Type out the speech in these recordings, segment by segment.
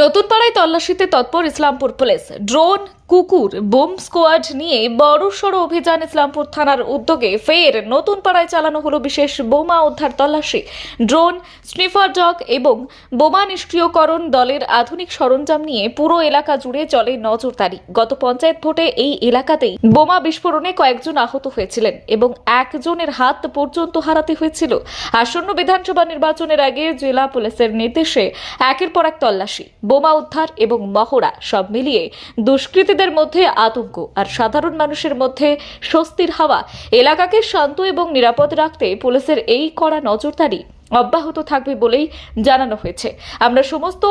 নতুন পাড়ায় তল্লাশিতে তৎপর ইসলামপুর পুলিশ। ড্রোন কুকুর, বোম স্কোয়াড নিয়ে বড়সড় অভিযান ইসলামপুর থানার উদ্যোগে ফের নতুন পাড়ায় চালানো হলো বিশেষ বোমা উদ্ধার তল্লাশি। ড্রোন, স্নিফার ডগ এবং বোমা নিষ্ক্রিয়করণ দলের আধুনিক সরঞ্জাম নিয়ে পুরো এলাকা জুড়ে চলে নজরদারি। গত পঞ্চায়েত ভোটে এই এলাকাতেই বোমা বিস্ফোরণে কয়েকজন আহত হয়েছিলেন এবং একজনের হাত পর্যন্ত হারাতে হয়েছিল। আসন্ন বিধানসভা নির্বাচনের আগে জেলা পুলিশের নির্দেশে একের পর এক তল্লাশি, বোমা উদ্ধার এবং মহড়া সব মিলিয়ে দুষ্কৃতীদের মধ্যে আতঙ্ক, আর সাধারণ মানুষের মধ্যে স্বস্তির হাওয়া। এলাকাকে শান্ত এবং নিরাপদ রাখতে পুলিশের এই কড়া নজরদারি অব্যাহত থাকবে বলেই জানানো হয়েছে। আমরা সমস্ত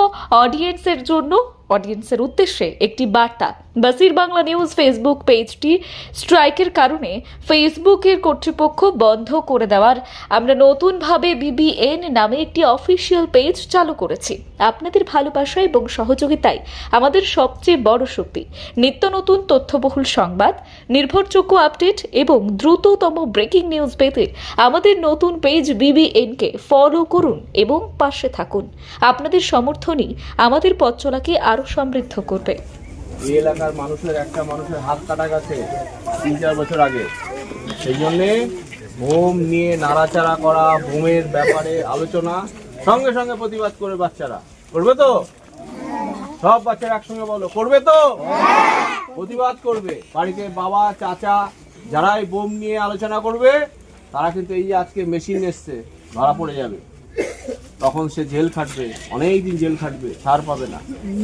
অডিয়েন্সের জন্য অডিয়েন্সের উদ্দেশ্যে একটি বার্তা। বাসির বাংলা নিউজ ফেসবুক পেজটি স্ট্রাইকের কারণে ফেসবুকের কর্তৃপক্ষ বন্ধ করে দেওয়ার। আমরা নতুনভাবে বিবিএন নামে একটি অফিসিয়াল পেজ চালু করেছি। আপনাদের ভালোবাসা এবং সহযোগিতায় আমাদের সবচেয়ে বড় শক্তি। নিত্য নতুন তথ্যবহুল সংবাদ, নির্ভরযোগ্য আপডেট এবং দ্রুততম ব্রেকিং নিউজ পেতে আমাদের নতুন পেজ বিবিএনকে ফলো করুন এবং পাশে থাকুন। আপনাদের সমর্থনই আমাদের পথ চলাকে আরও সমৃদ্ধ করবে। এই এলাকার মানুষের একটা মানুষের হাত কাটা গেছে তিন চার বছর আগে। সেই জন্যে বোম নিয়ে নাড়াচাড়া করা, বোমের ব্যাপারে আলোচনা, সঙ্গে সঙ্গে প্রতিবাদ করে বাচ্চারা। করবে তো? সব বাচ্চারা একসঙ্গে বলো, করবে তো? প্রতিবাদ করবে। বাড়িতে বাবা, চাচা, যারাই বোম নিয়ে আলোচনা করবে, তারা কিন্তু এই আজকে মেশিন এসছে, ধরা পড়ে যাবে। তখন সে জেল খাটবে, অনেক দিন জেল খাটবে ছাড় পাবে না।